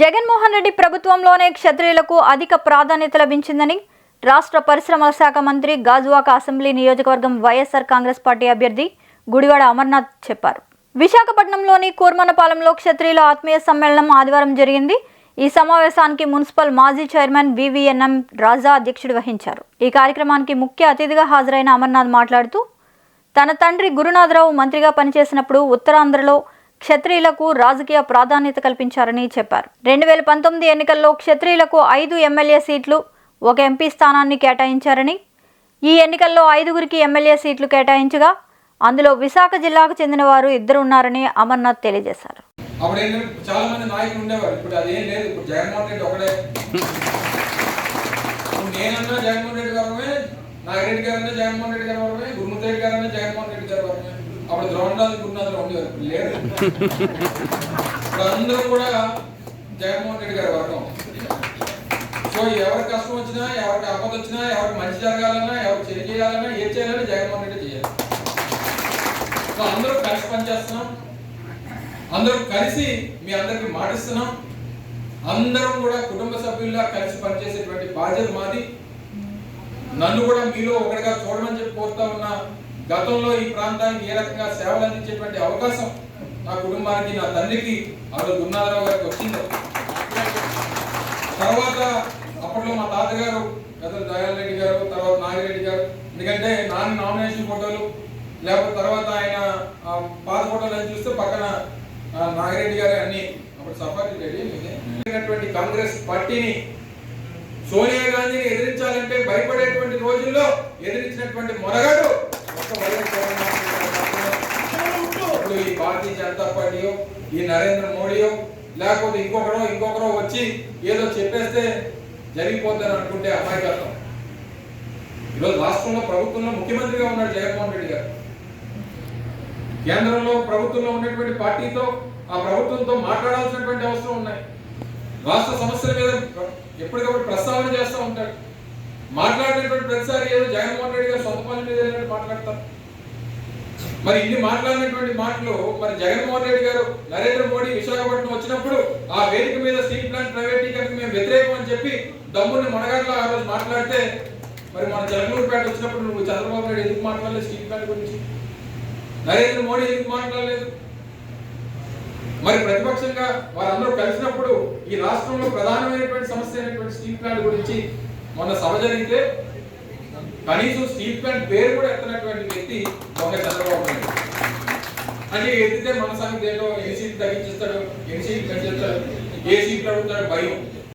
జగన్మోహన్ రెడ్డి ప్రభుత్వంలోనే క్షత్రియులకు అధిక ప్రాధాన్యత లభించిందని రాష్ట్ర పరిశ్రమల శాఖ మంత్రి గాజువాక అసెంబ్లీ నియోజకవర్గం వైఎస్ఆర్ కాంగ్రెస్ పార్టీ అభ్యర్థి గుడివాడ అమర్నాథ్ చెప్పారు. విశాఖపట్నంలోని కూర్మనపాలెంలో క్షత్రియుల ఆత్మీయ సమ్మేళనం ఆదివారం జరిగింది. ఈ సమావేశానికి మున్సిపల్ మాజీ చైర్మన్ వివిఎన్ఎం రాజా అధ్యక్షుడు వహించారు. ఈ కార్యక్రమానికి ముఖ్య అతిథిగా హాజరైన అమర్నాథ్ మాట్లాడుతూ తన తండ్రి గురునాథరావు మంత్రిగా పనిచేసినప్పుడు ఉత్తరాంధ్రలో క్షత్రియులకు రాజకీయ ప్రాధాన్యత కల్పించారని చెప్పారు. రెండు వేల పంతొమ్మిది ఎన్నికల్లో క్షత్రియులకు ఐదు ఎమ్మెల్యే సీట్లు ఒక ఎంపీ స్థానాన్ని కేటాయించారని ఈ ఎన్నికల్లో ఐదుగురికి ఎమ్మెల్యే సీట్లు కేటాయించగా అందులో విశాఖ జిల్లాకు చెందిన వారు ఇద్దరు ఉన్నారని అమర్నాథ్ తెలియజేశారు. అప్పుడు ఏంటంటే చాలా మంది నాయకులు ఉండేవారు. ఇప్పుడు అదేం లేదు. ఇప్పుడు జగన్మోహన్ రెడ్డి ఒకడే. నేనన్నా జగన్మోహన్ రెడ్డి గారమే నాగిరెడ్డి గారన్నా జగన్మోహన్ రెడ్డి గారు గురుమూర్తి రెడ్డి గారు జగన్మోహన్ రెడ్డి అప్పుడు ద్రోణరాజు గురునాథులు ఉండేవారు. ఇప్పుడు లేరు ఇప్పుడు అందరూ కూడా జగన్మోహన్ రెడ్డి గారి వర్గం. సో ఎవరికి కష్టం వచ్చినా ఎవరికి ఆపద వచ్చినా ఎవరికి మంచి జరగాలన్నా ఎవరికి చెడు చేయాలన్నా ఏం చేయాలన్నా జగన్మోహన్ రెడ్డి చేయాలి. సో అందరూ కలిసి పనిచేస్తున్నాం. అందరూ కలిసి మీ అందరికి మాటిస్తున్నాం. అందరం కూడా కుటుంబ సభ్యుల్లా కలిసి పనిచేసేటువంటి బాధ్యత మాది. నన్ను కూడా మీలో ఒకటిగా చూడమని చెప్పి కోరుతా ఉన్నా గతంలో ఈ ప్రాంతానికి ఏ రకంగా సేవలు అందించేటువంటి అవకాశం నా కుటుంబానికి నా తండ్రికి ఆ రోజు గురునాథరావు గారికి వచ్చింది? తర్వాత అప్పట్లో మా తాతగారు పెద్దలు దయాల్ రెడ్డి గారు తర్వాత నాగిరెడ్డి గారు ఎందుకంటే నాన్న నామినేషన్ ఫోటోలు లేకపోతే తర్వాత ఆయన పాత ఫోటోలు అని చూస్తే పక్కన నాగిరెడ్డి గారు అన్ని. అప్పుడు సఫారీ రెడ్డి కాంగ్రెస్ పార్టీని సోనియా గాంధీని ఎదిరించాలంటే భయపడేటువంటి రోజుల్లో ఎదిరించినటువంటి మొరగాడు ఇప్పుడు ఈ భారతీయ జనతా పార్టీయో ఈ నరేంద్ర మోడీయో లేకపోతే ఇంకొకరో ఇంకొకరో వచ్చి ఏదో చెప్పేస్తే జరిగిపోతుందని అనుకుంటే అమాయకత్వం. ఈరోజు రాష్ట్రంలో ప్రభుత్వంలో ముఖ్యమంత్రిగా ఉన్నాడు జగన్మోహన్ రెడ్డి గారు. కేంద్రంలో ప్రభుత్వంలో ఉన్నటువంటి పార్టీతో ఆ ప్రభుత్వంతో మాట్లాడాల్సినటువంటి అవసరం ఉన్నాయి. రాష్ట్ర సమస్యల మీద ఎప్పటికప్పుడు ప్రస్తావన చేస్తూ ఉంటాడు మాట్లాడినటువంటి ప్రతిసారి ఏదో జగన్మోహన్ రెడ్డి గారు సొంత పని మీద మాట్లాడతారు. మరి ఇన్ని మాట్లాడినటువంటి మాటలు మరి జగన్మోహన్ రెడ్డి గారు నరేంద్ర మోడీ విశాఖపట్నం వచ్చినప్పుడు ఆ వేదిక మీద స్టీల్ ప్లాంట్ ప్రైవేటీకరణకు మేము వ్యతిరేకం అని చెప్పి దమ్ముని మనగట్ల ఆ రోజు మాట్లాడితే మరి మన జగన్మోహన్పేట వచ్చినప్పుడు నువ్వు చంద్రబాబు నాయుడు ఎందుకు మాట్లాడలేదు స్టీల్ ప్లాంట్ గురించి? నరేంద్ర మోడీ ఎందుకు మాట్లాడలేదు? మరి ప్రతిపక్షంగా వారందరూ కలిసినప్పుడు ఈ రాష్ట్రంలో ప్రధానమైనటువంటి సమస్య అయినటువంటి స్టీల్ ప్లాంట్ గురించి మొన్న సభ జరిగితే కనీసం స్టీల్ ప్లాంట్ పేరు కూడా ఎత్తనటువంటి వ్యక్తి ఒక చంద్రబాబు నాయుడు. అంటే ఎత్తితే మన సంగతి ఏంటో ఎన్ని సీట్లు తగ్గించేస్తాడు ఎన్ని సీట్లు పెంచేస్తాడు ఏ సీట్లు అడుగుతాడు భయం.